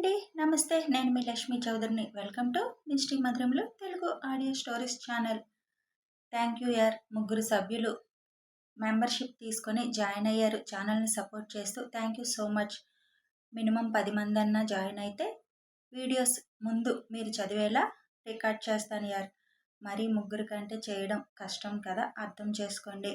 అండి. నమస్తే నేను మీ లక్ష్మీ చౌదరిని. Welcome to misty మధురంలో Telugu audio stories channel. Thank you యార్ ముగ్గురు సభ్యులు. మెంబర్షిప్ తీసుకొని జాయిన్ అయ్యారు. ఛానల్ని సపోర్ట్ చేస్తూ thank you so much. Minimum పది మంది అన్నా జాయిన్ అయితే వీడియోస్ ముందు మీరు చదివేలా రికార్డ్ చేస్తాను యార్. మరీ ముగ్గురు కంటే చేయడం కష్టం కదా అర్థం చేసుకోండి.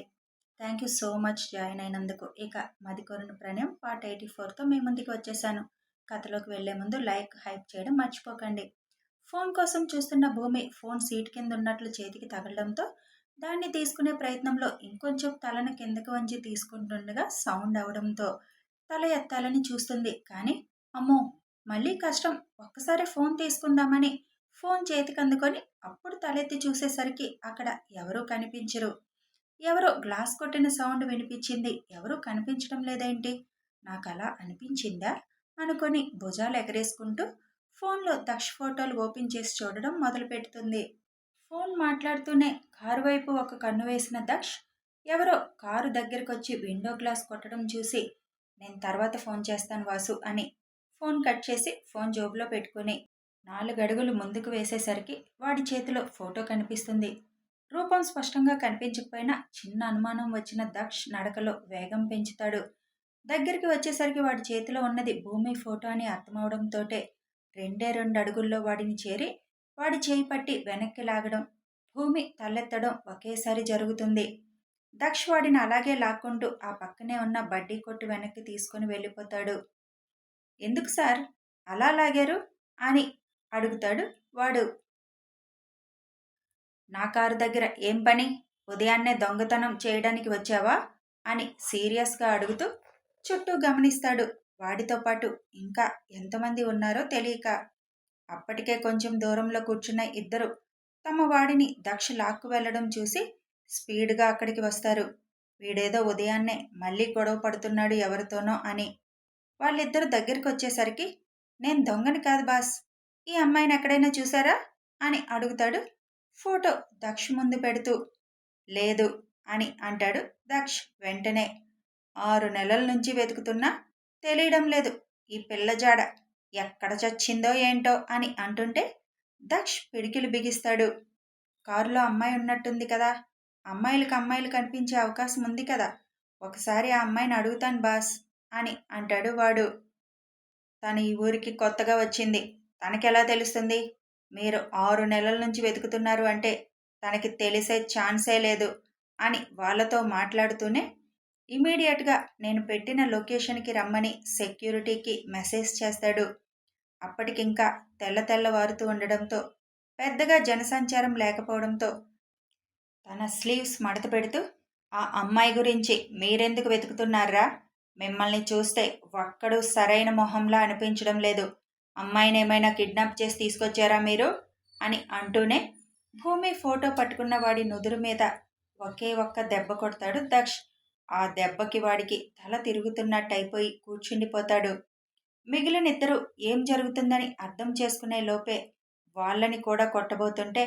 Thank you so much join అయినందుకు. ఇక మదికొరను ప్రణయం పార్ట్ ఎయిటీ ఫోర్తో మీ ముందుకు వచ్చేసాను. కథలోకి వెళ్ళే ముందు లైక్ హైప్ చేయడం మర్చిపోకండి. ఫోన్ కోసం చూస్తున్న భూమి ఫోన్ సీట్ కింద ఉన్నట్లు చేతికి తగలడంతో దాన్ని తీసుకునే ప్రయత్నంలో ఇంకొంచెం తలను కిందకు వంచి తీసుకుంటుండగా సౌండ్ అవడంతో తల ఎత్తాలని చూస్తుంది. కానీ అమ్మో! మళ్ళీ కష్టం. ఒక్కసారి ఫోన్ తీసుకుందామని ఫోన్ చేతికి అందుకొని అప్పుడు తలెత్తి చూసేసరికి అక్కడ ఎవరూ కనిపించరు. ఎవరో గ్లాస్ కొట్టిన సౌండ్ వినిపించింది. ఎవరూ కనిపించడం లేదేంటి? నాకు అలా అనిపించిందా? అనుకొని భుజాలు ఎగరేసుకుంటూ ఫోన్లో దక్ష ఫోటోలు ఓపెన్ చేసి చూడడం మొదలుపెడుతుంది. ఫోన్ మాట్లాడుతూనే కారు వైపు ఒక కన్ను వేసిన దక్ష్ ఎవరో కారు దగ్గరకు వచ్చి విండో గ్లాస్ కొట్టడం చూసి నేను తర్వాత ఫోన్ చేస్తాను వాసు అని ఫోన్ కట్ చేసి ఫోన్ జోబులో పెట్టుకుని నాలుగడుగులు ముందుకు వేసేసరికి వాడి చేతిలో ఫోటో కనిపిస్తుంది. రూపం స్పష్టంగా కనిపించకపోయినా చిన్న అనుమానం వచ్చిన దక్ష్ నడకలో వేగం పెంచుతాడు. దగ్గరికి వచ్చేసరికి వాడి చేతిలో ఉన్నది భూమి ఫోటో అని అర్థమవడంతో రెండే రెండు అడుగుల్లో వాడిని చేరి వాడి చేయి పట్టి వెనక్కి లాగడం భూమి తలెత్తడం ఒకేసారి జరుగుతుంది. దక్ష్ వాడిని అలాగే లాక్కుంటూ ఆ పక్కనే ఉన్న బడ్డీ కొట్టు వెనక్కి తీసుకొని వెళ్ళిపోతాడు. ఎందుకు సార్? అలా లాగారు? అని అడుగుతాడు వాడు. నా కారు దగ్గర ఏం పని? ఉదయాన్నే దొంగతనం చేయడానికి వచ్చావా? అని సీరియస్గా అడుగుతూ చుట్టూ గమనిస్తాడు. వాడితో పాటు ఇంకా ఎంతమంది ఉన్నారో తెలియక అప్పటికే కొంచెం దూరంలో కూర్చున్న ఇద్దరు తమ వాడిని దక్ష లాక్కు వెళ్ళడం చూసి స్పీడ్గా అక్కడికి వస్తారు. వీడేదో ఉదయాన్నే మళ్ళీ గొడవ పడుతున్నాడు ఎవరితోనో అని. వాళ్ళిద్దరు దగ్గరికి వచ్చేసరికి నేను దొంగని కాదు బాస్. ఈ అమ్మాయిని ఎక్కడైనా చూసారా? అని అడుగుతాడు. ఫోటో దక్ష ముందు పెడుతూ లేదు అని అంటాడు దక్ష్ వెంటనే. ఆరు నెలల నుంచి వెతుకుతున్నా తెలియడం లేదు. ఈ పిల్ల జాడ ఎక్కడ చచ్చిందో ఏంటో అని అంటుంటే దక్ష్ పిడికిలు బిగిస్తాడు. కారులో అమ్మాయి ఉన్నట్టుంది కదా. అమ్మాయిలకు అమ్మాయిలు కనిపించే అవకాశం ఉంది కదా. ఒకసారి ఆ అమ్మాయిని అడుగుతాను బాస్ అని అంటాడు వాడు. తను ఈ ఊరికి కొత్తగా వచ్చింది. తనకెలా తెలుస్తుంది? మీరు ఆరు నెలల నుంచి వెతుకుతున్నారు అంటే తనకి తెలిసే ఛాన్సే లేదు అని వాళ్ళతో మాట్లాడుతూనే ఇమీడియట్గా నేను పెట్టిన లొకేషన్కి రమ్మని సెక్యూరిటీకి మెసేజ్ చేస్తాడు. అప్పటికింకా తెల్ల తెల్లవారుతూ ఉండడంతో పెద్దగా జనసంచారం లేకపోవడంతో తన స్లీవ్స్ మడత పెడుతూ ఆ అమ్మాయి గురించి మీరెందుకు వెతుకుతున్నారా? మిమ్మల్ని చూస్తే ఒక్కడు సరైన మొహంలా అనిపించడం లేదు. అమ్మాయిని ఏమైనా కిడ్నాప్ చేసి తీసుకొచ్చారా మీరు? అని అంటూనే భూమి ఫోటో పట్టుకున్న వాడి నుదురు మీద ఒకే ఒక్క దెబ్బ కొడతాడు దక్ష్. ఆ దెబ్బకి వాడికి తల తిరుగుతున్నట్టు అయిపోయి కూర్చుండిపోతాడు. మిగిలిన ఇద్దరు ఏం జరుగుతుందని అర్థం చేసుకునే లోపే వాళ్ళని కూడా కొట్టబోతుంటే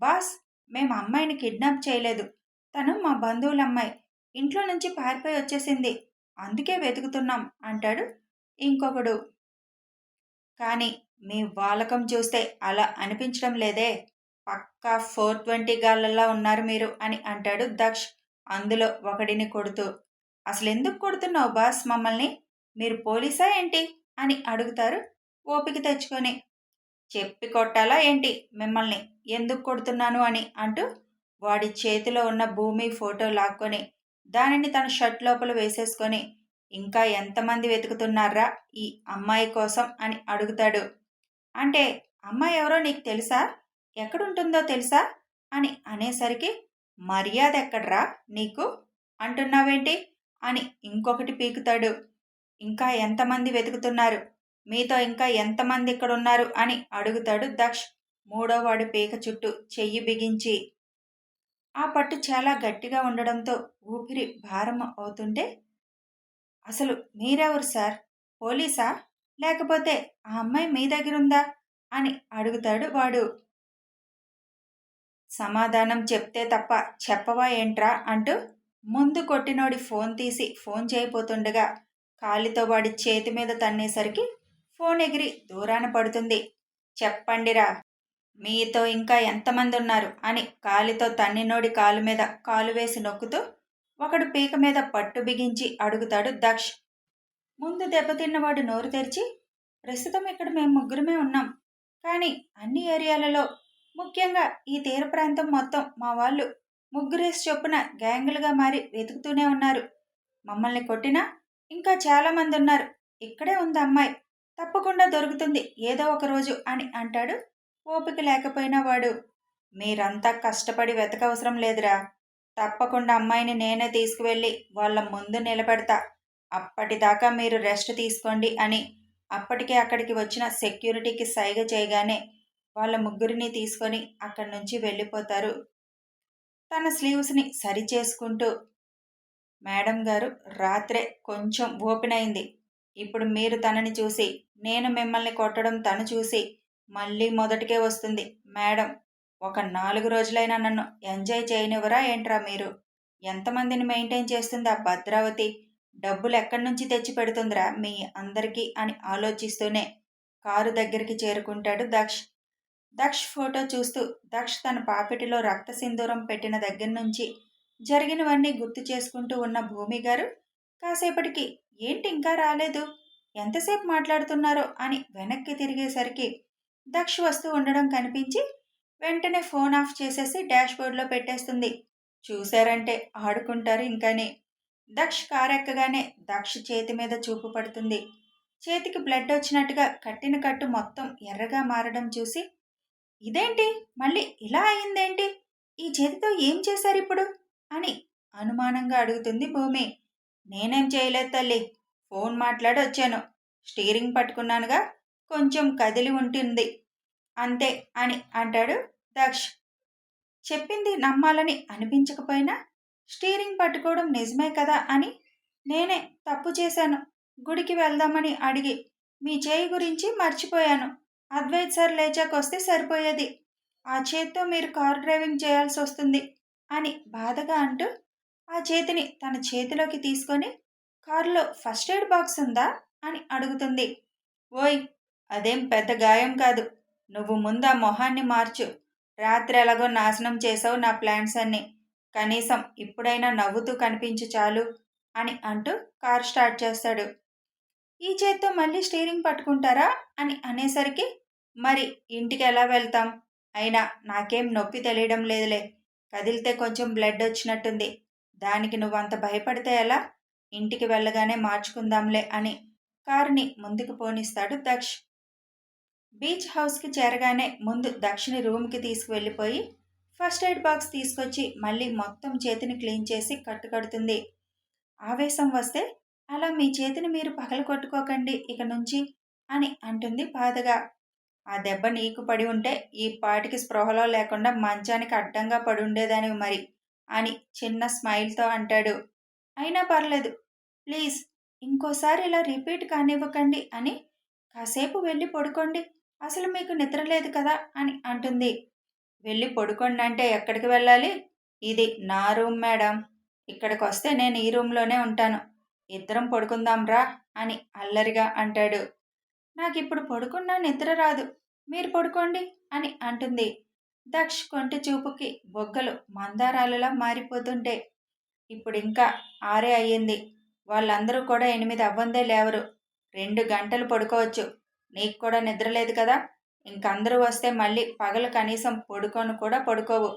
బాస్ మేము అమ్మాయిని కిడ్నాప్ చేయలేదు. తను మా బంధువుల అమ్మాయి ఇంట్లో నుంచి పారిపోయి వచ్చేసింది. అందుకే వెతుకుతున్నాం అంటాడు ఇంకొకడు. కానీ మీ వాలకం చూస్తే అలా అనిపించడం లేదే. పక్కా ఫోర్ ట్వంటీ గాళ్ళలా ఉన్నారు మీరు అని అంటాడు దక్ష్. అందులో ఒకడిని కొడుతూ అసలు ఎందుకు కొడుతున్నావు బాస్ మమ్మల్ని? మీరు పోలీసా ఏంటి? అని అడుగుతారు ఓపిక తెచ్చుకొని. చెప్పి కొట్టాలా ఏంటి మిమ్మల్ని? ఎందుకు కొడుతున్నాను? అని అంటూ వాడి చేతిలో ఉన్న భూమి ఫోటో లాక్కొని దానిని తన షర్ట్ లోపల వేసేసుకొని ఇంకా ఎంతమంది వెతుకుతున్నారా ఈ అమ్మాయి కోసం? అని అడుగుతాడు. అంటే అమ్మాయి ఎవరో నీకు తెలుసా? ఎక్కడుంటుందో తెలుసా? అని అనేసరికి మర్యాద ఎక్కడ్రా నీకు? అంటున్నావేంటి? అని ఇంకొకటి పీకుతాడు. ఇంకా ఎంతమంది వెతుకుతున్నారు? మీతో ఇంకా ఎంతమంది ఇక్కడ ఉన్నారు అని అడుగుతాడు దక్ష్. మూడోవాడు పీక చుట్టూ చెయ్యి బిగించి ఆ పట్టు చాలా గట్టిగా ఉండడంతో ఊపిరి భారం అవుతుంటే అసలు మీరెవరు సార్? పోలీసా? లేకపోతే ఆ అమ్మాయి మీ దగ్గరుందా? అని అడుగుతాడు వాడు. సమాధానం చెప్తే తప్ప చెప్పవా ఏంట్రా అంటూ ముందు కొట్టినోడి ఫోన్ తీసి ఫోన్ చేయబోతుండగా కాలితో వాడి చేతి మీద తన్నేసరికి ఫోన్ ఎగిరి దూరాన పడుతుంది. చెప్పండిరా మీతో ఇంకా ఎంతమంది ఉన్నారు అని కాలితో తన్నినోడి కాలు మీద కాలు వేసి నొక్కుతూ ఒకడు పీక మీద పట్టు బిగించి అడుగుతాడు దక్ష్. ముందు దెబ్బతిన్నవాడు నోరు తెరిచి ప్రస్తుతం ఇక్కడ మేము ముగ్గురమే ఉన్నాం. కానీ అన్ని ఏరియాలలో ముఖ్యంగా ఈ తీర ప్రాంతం మొత్తం మా వాళ్ళు ముగ్గురేసి చొప్పున గ్యాంగులుగా మారి వెతుకుతూనే ఉన్నారు. మమ్మల్ని కొట్టినా ఇంకా చాలామంది ఉన్నారు. ఇక్కడే ఉంది అమ్మాయి. తప్పకుండా దొరుకుతుంది ఏదో ఒక రోజు అని అంటాడు ఓపిక లేకపోయినా వాడు. మీరంతా కష్టపడి వెతకవసరం లేదురా. తప్పకుండా అమ్మాయిని నేనే తీసుకువెళ్ళి వాళ్ళ ముందు నిలబెడతా. అప్పటిదాకా మీరు రెస్ట్ తీసుకోండి అని అప్పటికే అక్కడికి వచ్చిన సెక్యూరిటీకి సైగ చేయగానే వాళ్ళ ముగ్గురిని తీసుకొని అక్కడి నుంచి వెళ్ళిపోతారు. తన స్లీవ్స్ని సరి చేసుకుంటూ మేడం గారు రాత్రే కొంచెం ఓపెన్ అయింది. ఇప్పుడు మీరు తనని చూసి నేను మిమ్మల్ని కొట్టడం తను చూసి మళ్ళీ మొదటికే వస్తుంది. మేడం ఒక నాలుగు రోజులైనా నన్ను ఎంజాయ్ చేయనివ్వరా ఏంట్రా మీరు? ఎంతమందిని మెయింటైన్ చేస్తుంది ఆ భద్రావతి? డబ్బులు ఎక్కడి నుంచి తెచ్చి పెడుతుందిరా మీ అందరికీ అని ఆలోచిస్తూనే కారు దగ్గరికి చేరుకుంటాడు దక్ష్. దక్ష్ ఫోటో చూస్తూ దక్ష్ తన పాపిటిలో రక్త సింధూరం పెట్టిన దగ్గర నుంచి జరిగినవన్నీ గుర్తు చేసుకుంటూ ఉన్న భూమి గారు కాసేపటికి ఏంటి ఇంకా రాలేదు? ఎంతసేపు మాట్లాడుతున్నారో? అని వెనక్కి తిరిగేసరికి దక్ష్ వస్తూ ఉండడం కనిపించి వెంటనే ఫోన్ ఆఫ్ చేసేసి డాష్బోర్డ్లో పెట్టేస్తుంది. చూశారంటే ఆడుకుంటారు ఇంకానే. దక్ష్ కారెక్కగానే దక్ష్ చేతి మీద చూపు పడుతుంది. చేతికి బ్లడ్ వచ్చినట్టుగా కట్టిన కట్టు మొత్తం ఎర్రగా మారడం చూసి ఇదేంటి? మళ్ళీ ఇలా అయిందేంటి? ఈ చేతితో ఏం చేశారు ఇప్పుడు? అని అనుమానంగా అడుగుతుంది భూమి. నేనేం చేయలేదు తల్లి. ఫోన్ మాట్లాడి వచ్చాను. స్టీరింగ్ పట్టుకున్నానుగా. కొంచెం కదిలి ఉంటుంది. అంతే అని అంటాడు దక్ష్. చెప్పింది నమ్మాలని అనిపించకపోయినా స్టీరింగ్ పట్టుకోవడం నిజమే కదా అని నేనే తప్పు చేశాను. గుడికి వెళ్దామని అడిగి మీ చేయి గురించి మర్చిపోయాను. అద్వైత్ సార్ లేచాకొస్తే సరిపోయేది. ఆ చేత్తో మీరు కార్ డ్రైవింగ్ చేయాల్సి వస్తుంది అని బాధగా అంటూ ఆ చేతిని తన చేతిలోకి తీసుకొని కారులో ఫస్ట్ ఎయిడ్ బాక్స్ ఉందా అని అడుగుతుంది. ఓయ్ అదేం పెద్ద గాయం కాదు. నువ్వు ముందా మొహాన్ని మార్చు. రాత్రి ఎలాగో నాశనం చేసావు నా ప్లాన్స్ అన్నీ. కనీసం ఇప్పుడైనా నవ్వుతూ కనిపించు చాలు అని అంటూ కార్ స్టార్ట్ చేస్తాడు. ఈ చేత్తో మళ్ళీ స్టీరింగ్ పట్టుకుంటారా? అని అనేసరికి మరి ఇంటికి ఎలా వెళ్తాం? అయినా నాకేం నొప్పి తెలియడం లేదులే. కదిలితే కొంచెం బ్లడ్ వచ్చినట్టుంది. దానికి నువ్వంత భయపడితే ఎలా? ఇంటికి వెళ్ళగానే మార్చుకుందాంలే అని కారుని ముందుకు పోనిస్తాడు దక్ష్. బీచ్ హౌస్కి చేరగానే ముందు దక్షిణి రూమ్కి తీసుకువెళ్ళిపోయి ఫస్ట్ ఎయిడ్ బాక్స్ తీసుకొచ్చి మళ్ళీ మొత్తం చేతిని క్లీన్ చేసి కట్టుకడుతుంది. ఆవేశం వస్తే అలా మీ చేతిని మీరు పగలు కొట్టుకోకండి ఇక నుంచి అని అంటుంది బాధగా. ఆ దెబ్బ నీకు పడి ఉంటే ఈ పాటికి స్పృహలో లేకుండా మంచానికి అడ్డంగా పడి ఉండేదానివి మరి అని చిన్న స్మైల్తో అంటాడు. అయినా పర్లేదు. ప్లీజ్ ఇంకోసారి ఇలా రిపీట్ కానివ్వకండి అని కాసేపు వెళ్ళి పడుకోండి. అసలు మీకు నిద్ర లేదు కదా అని అంటుంది. వెళ్ళి పడుకోండి అంటే ఎక్కడికి వెళ్ళాలి? ఇది నా రూమ్ మేడం. ఇక్కడికి వస్తే నేను ఈ రూమ్లోనే ఉంటాను. ఇద్దరం పడుకుందాంరా అని అల్లరిగా అంటాడు. నాకు ఇప్పుడు పడుకున్నా నిద్ర రాదు. మీరు పడుకోండి అని అంటుంది. దక్ష్ కొంటి చూపుకి బొగ్గలు మందారాలులా మారిపోతుంటే ఇప్పుడు ఇంకా ఆరే అయ్యింది. వాళ్ళందరూ కూడా ఎనిమిది అవ్వందే లేవరు. రెండు గంటలు పడుకోవచ్చు. నీకు కూడా నిద్ర లేదు కదా? ఇంకందరూ వస్తే మళ్ళీ పగలు కనీసం పడుకోను కూడా పడుకోవు.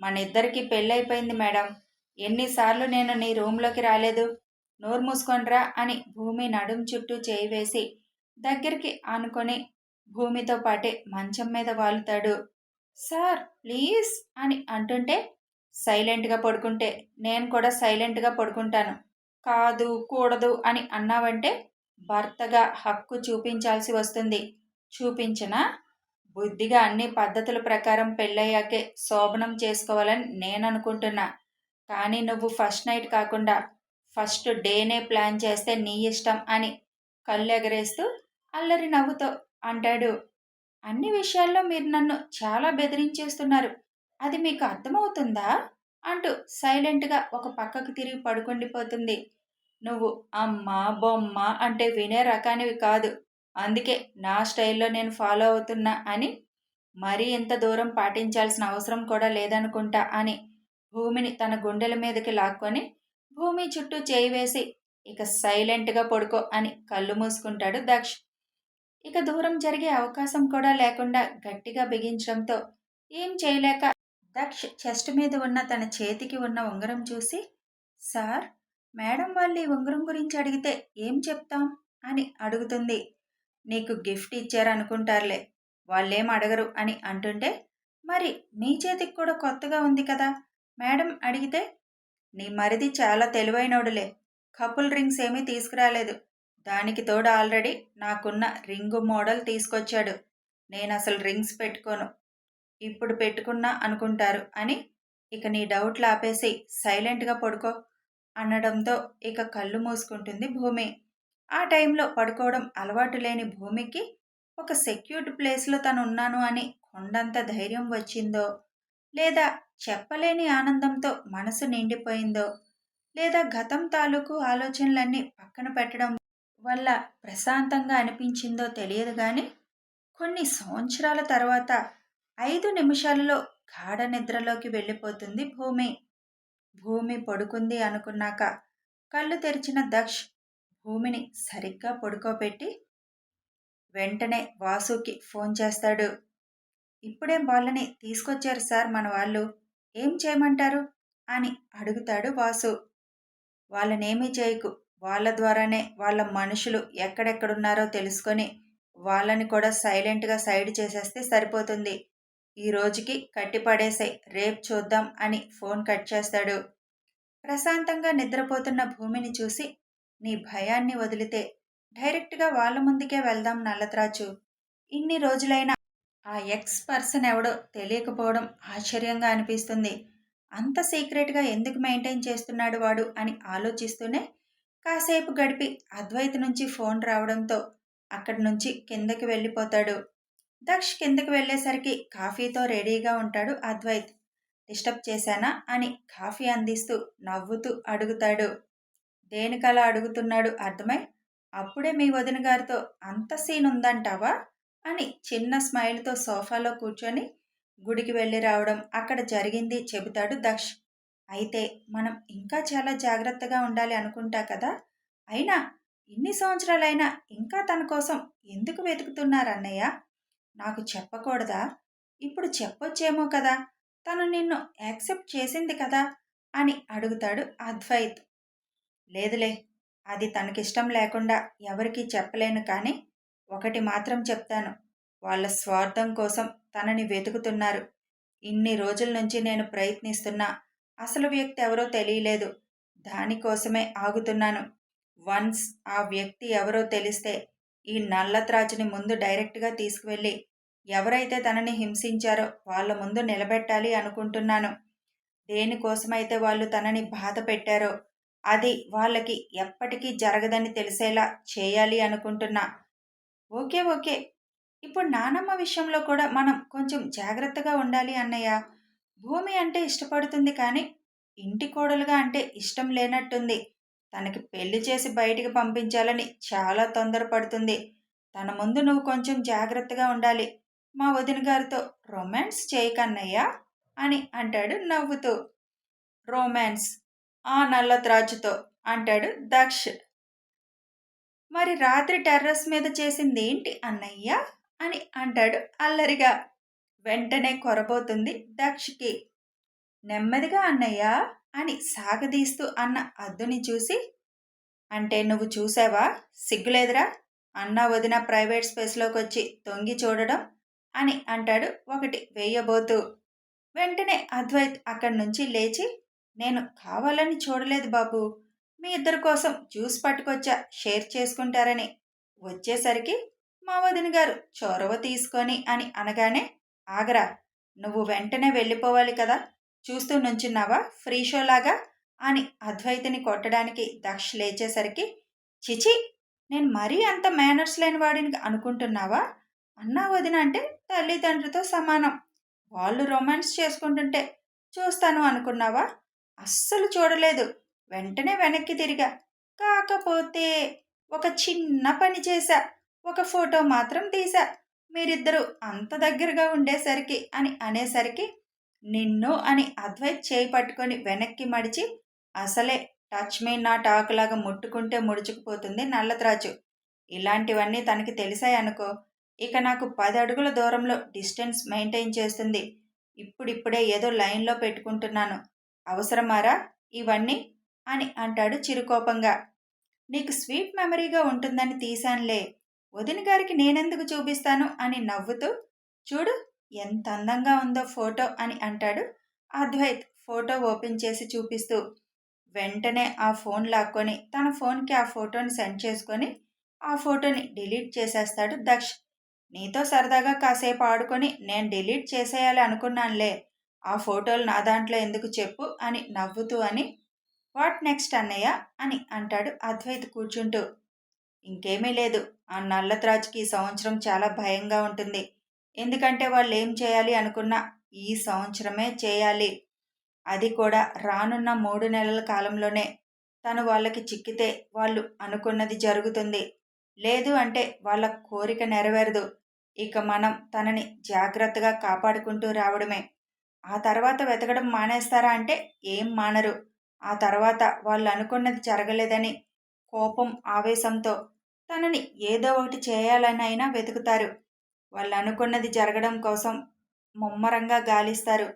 మన ఇద్దరికి పెళ్ళైపోయింది మేడం. ఎన్నిసార్లు నేను నీ రూమ్లోకి రాలేదు. నోరు మూసుకొనిరా అని భూమి నడుం చుట్టూ చేయి వేసి దగ్గరికి ఆనుకొని భూమితో పాటే మంచం మీద వాలుతాడు. సార్ ప్లీజ్ అని అంటుంటే సైలెంట్గా పడుకుంటే నేను కూడా సైలెంట్గా పడుకుంటాను. కాదు కూడదు అని అన్నావంటే భర్తగా హక్కు చూపించాల్సి వస్తుంది. చూపించనా? బుద్ధిగా అన్ని పద్ధతుల ప్రకారం పెళ్ళయ్యాకే శోభనం చేసుకోవాలని నేను అనుకుంటున్నా కానీ నువ్వు ఫస్ట్ నైట్ కాకుండా ఫస్ట్ డేనే ప్లాన్ చేస్తే నీ ఇష్టం అని కళ్ళు ఎగరేస్తూ అల్లరి నవ్వుతో అంటాడు. అన్ని విషయాల్లో మీరు నన్ను చాలా బెదిరించేస్తున్నారు. అది మీకు అర్థమవుతుందా? అంటూ సైలెంట్గా ఒక పక్కకు తిరిగి పడుకుండిపోతుంది. నువ్వు అమ్మ బొమ్మ అంటే వినే రకానివి కాదు. అందుకే నా స్టైల్లో నేను ఫాలో అవుతున్నా అని మరీ ఇంత దూరం పాటించాల్సిన అవసరం కూడా లేదనుకుంటా అని భూమిని తన గుండెల మీదకి లాక్కొని భూమి చుట్టూ చేయి వేసి ఇక సైలెంట్గా పడుకో అని కళ్ళు మూసుకుంటాడు దక్ష్. ఇక దూరం జరిగే అవకాశం కూడా లేకుండా గట్టిగా బిగించడంతో ఏం చేయలేక దక్ష్ చెస్ట్ మీద ఉన్న తన చేతికి ఉన్న ఉంగరం చూసి సార్ మేడం వాళ్ళు ఈ ఉంగరం గురించి అడిగితే ఏం చెప్తాం? అని అడుగుతుంది. నీకు గిఫ్ట్ ఇచ్చారనుకుంటారులే వాళ్ళేం అడగరు అని అంటుంటే మరి నీ చేతికి కూడా కొత్తగా ఉంది కదా మేడం అడిగితే నీ మరిది చాలా తెలివైనోడులే కపుల్ రింగ్స్ ఏమీ తీసుకురాలేదు దానికి తోడు ఆల్రెడీ నాకున్న రింగు మోడల్ తీసుకొచ్చాడు. నేను అసలు రింగ్స్ పెట్టుకోను. ఇప్పుడు పెట్టుకున్నా అనుకుంటారు అని ఇక నీ డౌట్లు ఆపేసి సైలెంట్గా పడుకో అనడంతో ఇక కళ్ళు మూసుకుంటుంది భూమి. ఆ టైంలో పడుకోవడం అలవాటు లేని భూమికి ఒక సెక్యూర్డ్ ప్లేస్లో తను ఉన్నాను అని కొండంత ధైర్యం వచ్చిందో లేదా చెప్పలేని ఆనందంతో మనసు నిండిపోయిందో లేదా గతం తాలూకు ఆలోచనలన్నీ పక్కన పెట్టడం వల్ల ప్రశాంతంగా అనిపించిందో తెలియదు కానీ కొన్ని సంవత్సరాల తర్వాత ఐదు నిమిషాల్లో గాఢ నిద్రలోకి వెళ్ళిపోతుంది భూమి. భూమి పడుకుంది అనుకున్నాక కళ్ళు తెరిచిన దక్ష్ భూమిని సరిగ్గా పడుకోబెట్టి వెంటనే వాసుకి ఫోన్ చేస్తాడు. ఇప్పుడే వాళ్ళని తీసుకొచ్చారు సార్ మన వాళ్ళు. ఏం చేయమంటారు? అని అడుగుతాడు వాసు. వాళ్ళనేమీ చేయకు. వాళ్ళ ద్వారానే వాళ్ళ మనుషులు ఎక్కడెక్కడున్నారో తెలుసుకొని వాళ్ళని కూడా సైలెంట్గా సైడ్ చేసేస్తే సరిపోతుంది. ఈ రోజుకి కట్టిపడేసే రేపు చూద్దాం అని ఫోన్ కట్ చేస్తాడు. ప్రశాంతంగా నిద్రపోతున్న భూమిని చూసి నీ భయాన్ని వదిలితే డైరెక్ట్గా వాళ్ళ ముందుకే వెళ్దాం నల్లత్రాచు. ఇన్ని రోజులైనా ఆ ఎక్స్ పర్సన్ ఎవడో తెలియకపోవడం ఆశ్చర్యంగా అనిపిస్తుంది. అంత సీక్రెట్గా ఎందుకు మెయింటైన్ చేస్తున్నాడు వాడు అని ఆలోచిస్తూనే కాసేపు గడిపి అద్వైత్ నుంచి ఫోన్ రావడంతో అక్కడి నుంచి కిందకి వెళ్ళిపోతాడు. దక్ష్ కిందకి వెళ్ళేసరికి కాఫీతో రెడీగా ఉంటాడు అద్వైత్. డిస్టర్బ్ చేశానా అని కాఫీ అందిస్తూ నవ్వుతూ అడుగుతాడు. దేనికలా అడుగుతున్నాడు అర్థమై? అప్పుడే మీ వదిన గారితో అంత సీన్ ఉందంటావా? అని చిన్న స్మైల్తో సోఫాలో కూర్చొని గుడికి వెళ్ళి రావడం అక్కడ జరిగింది చెబుతాడు దక్ష్. అయితే మనం ఇంకా చాలా జాగ్రత్తగా ఉండాలి అనుకుంటా కదా? అయినా ఇన్ని సంవత్సరాలైనా ఇంకా తన కోసం ఎందుకు వెతుకుతున్నారన్నయ్య నాకు చెప్పకూడదా? ఇప్పుడు చెప్పొచ్చేమో కదా? తను నిన్ను యాక్సెప్ట్ చేసింది కదా? అని అడుగుతాడు అద్వైత్. లేదులే అది తనకిష్టం లేకుండా ఎవరికీ చెప్పలేను కానీ ఒకటి మాత్రం చెప్తాను. వాళ్ళ స్వార్థం కోసం తనని వెతుకుతున్నారు. ఇన్ని రోజుల నుంచి నేను ప్రయత్నిస్తున్నా అసలు వ్యక్తి ఎవరో తెలియలేదు. దానికోసమే ఆగుతున్నాను. వన్స్ ఆ వ్యక్తి ఎవరో తెలిస్తే ఈ నల్లత్రాజుని ముందు డైరెక్ట్గా తీసుకువెళ్ళి ఎవరైతే తనని హింసించారో వాళ్ళ ముందు నిలబెట్టాలి అనుకుంటున్నాను. దేనికోసమైతే వాళ్ళు తనని బాధ పెట్టారో అది వాళ్ళకి ఎప్పటికీ జరగదని తెలిసేలా చేయాలి అనుకుంటున్నా. Okay okay. ఇప్పుడు నానమ్మ విషయంలో కూడా మనం కొంచెం జాగ్రత్తగా ఉండాలి అన్నయ్య. భూమి అంటే ఇష్టపడుతుంది కానీ ఇంటి కోడలుగా అంటే ఇష్టం లేనట్టుంది. తనకి పెళ్ళి చేసి బయటికి పంపించాలని చాలా తొందరపడుతుంది. తన ముందు నువ్వు కొంచెం జాగ్రత్తగా ఉండాలి. మా వదిన గారితో రొమాన్స్ చేయకన్నయ్యా అని అంటాడు నవ్వుతూ. రొమాన్స్ ఆ నల్ల త్రాచుతో అంటాడు దక్ష్. మరి రాత్రి టెర్రస్ మీద చేసింది ఏంటి అన్నయ్య అని అంటాడు అల్లరిగా. వెంటనే కొరబోతుంది దక్షికి. నెమ్మదిగా అన్నయ్య అని సాగదీస్తూ అన్న అద్దుని చూసి అంటే నువ్వు చూసావా? సిగ్గులేదురా? అన్న వదిన ప్రైవేట్ స్పేస్లోకి వచ్చి తొంగి చూడడం అని అంటాడు ఒకటి వేయబోతూ. వెంటనే అద్వైత్ అక్కడి నుంచి లేచి నేను కావాలని చూడలేదు బాబు. మీ ఇద్దరి కోసం జ్యూస్ పట్టుకొచ్చా షేర్ చేసుకుంటారని. వచ్చేసరికి మా వదిన గారు చొరవ తీసుకొని అని అనగానే ఆగరా నువ్వు వెంటనే వెళ్ళిపోవాలి కదా? చూస్తూ నుంచున్నావా? ఫ్రీ షోలాగా అని అద్వైతిని కొట్టడానికి దక్ష లేచేసరికి చిచి నేను మరీ అంత మేనర్స్ లేని వాడిని అనుకుంటున్నావా? అన్నా వదిన అంటే తల్లిదండ్రులతో సమానం. వాళ్ళు రొమాన్స్ చేసుకుంటుంటే చూస్తాను అనుకున్నావా? అస్సలు చూడలేదు. వెంటనే వెనక్కి తిరిగా కాకపోతే ఒక చిన్న పని చేశా. ఒక ఫోటో మాత్రం తీసా మీరిద్దరూ అంత దగ్గరగా ఉండేసరికి అని అనేసరికి నిన్ను అని అద్వైత్ చేయి పట్టుకొని వెనక్కి మడిచి అసలే టచ్ మీ నాట్ ఆకులాగా ముట్టుకుంటే ముడుచుకుపోతుంది నల్లత్రాజు ఇలాంటివన్నీ తనకి తెలిసాయనుకో ఇక నాకు పది అడుగుల దూరంలో డిస్టెన్స్ మెయింటైన్ చేస్తుంది. ఇప్పుడిప్పుడే ఏదో లైన్లో పెట్టుకుంటున్నాను. అవసరమారా ఇవన్నీ? అని అంటాడు చిరుకోపంగా. నీకు స్వీట్ మెమరీగా ఉంటుందని తీశానులే. వదిన గారికి నేనెందుకు చూపిస్తాను అని నవ్వుతూ చూడు ఎంత అందంగా ఉందో ఫోటో అని అంటాడు అద్వైత్ ఫోటో ఓపెన్ చేసి చూపిస్తూ. వెంటనే ఆ ఫోన్ లాక్కొని తన ఫోన్కి ఆ ఫోటోని సెండ్ చేసుకొని ఆ ఫోటోని డిలీట్ చేసేస్తాడు దక్ష్. నీతో సరదాగా కాసేపు ఆడుకొని నేను డిలీట్ చేసేయాలి అనుకున్నానులే. ఆ ఫోటోలు నా దాంట్లో ఎందుకు చెప్పు అని నవ్వుతూ అని వాట్ నెక్స్ట్ అన్నయ్య అని అంటాడు అద్వైత్ కూర్చుంటూ. ఇంకేమీ లేదు ఆ నల్లత్రాజ్కి ఈ సంవత్సరం చాలా భయంగా ఉంటుంది. ఎందుకంటే వాళ్ళు ఏం చేయాలి అనుకున్నా ఈ సంవత్సరమే చేయాలి. అది కూడా రానున్న మూడు నెలల కాలంలోనే. తను వాళ్ళకి చిక్కితే వాళ్ళు అనుకున్నది జరుగుతుంది. లేదు అంటే వాళ్ళ కోరిక నెరవేరదు. ఇక మనం తనని జాగ్రత్తగా కాపాడుకుంటూ రావడమే. ఆ తర్వాత వెతకడం మానేస్తారా అంటే ఏం మానరు. ఆ తర్వాత వాళ్ళు అనుకున్నది జరగలేదని కోపం ఆవేశంతో తనని ఏదో ఒకటి చేయాలని అయినా వెతుకుతారు. వాళ్ళు అనుకున్నది జరగడం కోసం ముమ్మరంగా గాలిస్తారు.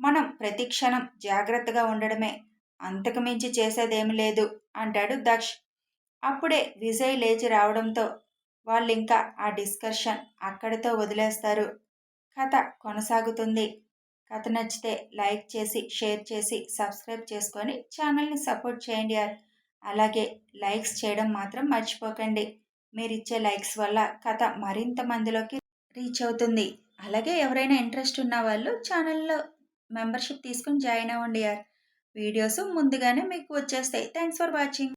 మనం ప్రతి క్షణం జాగ్రత్తగా ఉండడమే. అంతకు మించి చేసేదేమి లేదు అంటాడు దక్ష్. అప్పుడే విజయ్ లేచి రావడంతో వాళ్ళు ఇంకా ఆ డిస్కషన్ అక్కడితో వదిలేస్తారు. కథ కొనసాగుతుంది. కథ నచ్చితే లైక్ చేసి షేర్ చేసి సబ్స్క్రైబ్ చేసుకొని ఛానల్ని సపోర్ట్ చేయండి అలాగే లైక్స్ చేయడం మాత్రం మర్చిపోకండి. మీరు ఇచ్చే లైక్స్ వల్ల కథ మరింత మందిలోకి రీచ్ అవుతుంది. అలాగే ఎవరైనా ఇంట్రెస్ట్ ఉన్న వాళ్ళు ఛానల్లో మెంబర్షిప్ తీసుకొని జాయిన్ అవ్వండి యార్. వీడియోస్ ముందుగానే మీకు వచ్చేస్తాయి. Thanks for watching.